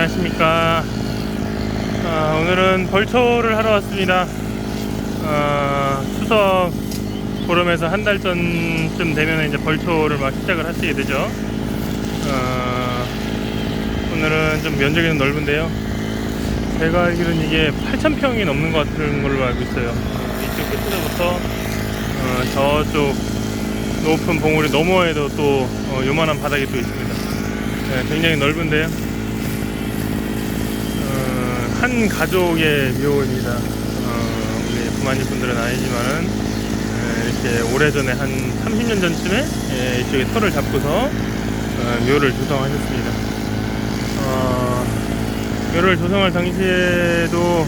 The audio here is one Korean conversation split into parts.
안녕하십니까. 아, 오늘은 벌초를 하러 왔습니다. 아, 추석 보름에서 한 달 전쯤 되면 이제 벌초를 막 시작을 하시게 되죠. 아, 오늘은 좀 면적이 좀 넓은데요. 제가 알기로는 이게 8,000평이 넘는 것 같은 걸로 알고 있어요. 어, 이쪽 끝에서부터 어, 저쪽 높은 봉우리 너머에도 또 어, 요만한 바닥이 또 있습니다. 네, 굉장히 넓은데요. 어, 한 가족의 묘입니다. 어, 우리 부마님 분들은 아니지만은 에, 이렇게 오래전에 한 30년 전쯤에 예, 이쪽에 터를 잡고서 어, 묘를 조성하셨습니다. 어, 묘를 조성할 당시에도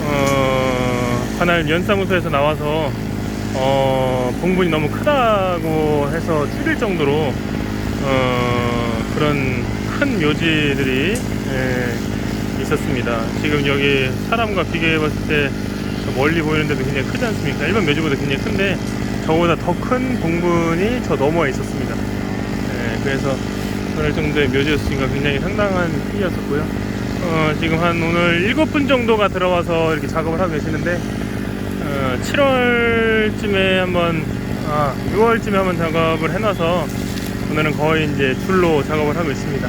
어, 관할 연사무소에서 나와서 어, 봉분이 너무 크다고 해서 줄일 정도로 어, 그런 큰 묘지들이 예, 있었습니다. 지금 여기 사람과 비교해 봤을 때저 멀리 보이는 데도 굉장히 크지 않습니까? 일반 묘지보다 굉장히 큰데 저보다 더큰 봉분이 저 너머에 있었습니다. 예, 그래서 그럴 정도의 묘지였으니까 굉장히 상당한 크기였었고요. 어, 지금 한 오늘 7분 정도가 들어와서 이렇게 작업을 하고 계시는데 어, 7월쯤에 한번 아 6월쯤에 한번 작업을 해놔서 오늘은 거의 이제 줄로 작업을 하고 있습니다.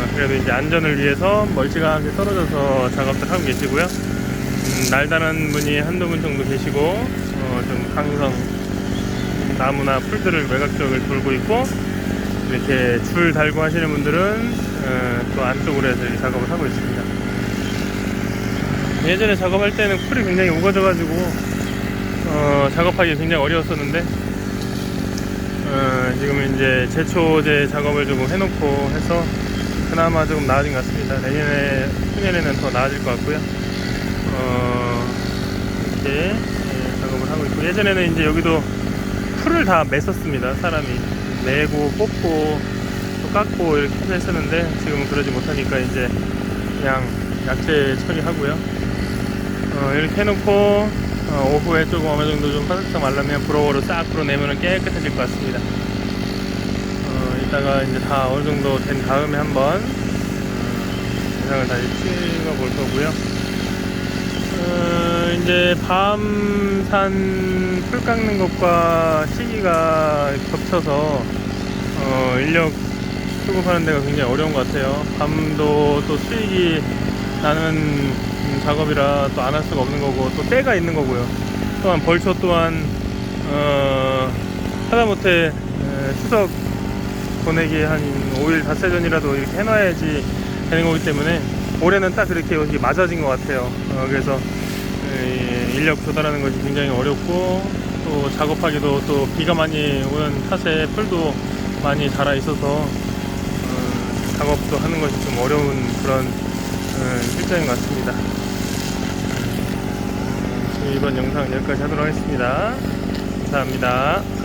어, 그래도 이제 안전을 위해서 멀찌감치 떨어져서 작업들 하고 계시고요. 음, 날다른 분이 한두 분 정도 계시고 어, 좀 강성 나무나 풀들을 외곽적을 돌고 있고 이렇게 줄 달고 하시는 분들은 어, 또 안쪽으로 해서 작업을 하고 있습니다. 예전에 작업할 때는 풀이 굉장히 우거져가지고 어, 작업하기 굉장히 어려웠었는데 어, 지금 이제 제초제 작업을 조금 해놓고 해서 그나마 조금 나아진 것 같습니다. 내년에 후년에는 더 나아질 것 같고요. 어, 이렇게 예, 작업을 하고 있고 예전에는 이제 여기도 풀을 다 맸었습니다. 사람이 매고 뽑고 또 깎고 이렇게 했었는데 지금은 그러지 못하니까 이제 그냥 약재 처리하고요. 어, 이렇게 해놓고 어, 오후에 조금 어느 정도 좀 바삭바삭 말라면 브로워로 싹 불어내면 깨끗해질 것 같습니다. 어, 이따가 이제 다 어느 정도 된 다음에 한번 어, 영상을 다시 찍어 볼 거고요. 어, 이제 밤산 풀 깎는 것과 시기가 겹쳐서 어, 인력 수급하는 데가 굉장히 어려운 것 같아요. 밤도 또 수익이 나는 음, 작업이라 또 안 할 수가 없는 거고 또 때가 있는 거고요. 또한 벌초 또한 어, 하다못해 에, 추석 보내기 한 5일 닷새 전이라도 이렇게 해놔야지 되는 거기 때문에 올해는 딱 그렇게 여기 맞아진 것 같아요. 어, 그래서 이 인력 조달하는 것이 굉장히 어렵고 또 작업하기도 또 비가 많이 오는 탓에 풀도 많이 자라 있어서 어, 작업도 하는 것이 좀 어려운 그런 어, 실정인 것 같습니다. 음, 이번 영상 여기까지 하도록 하겠습니다. 감사합니다.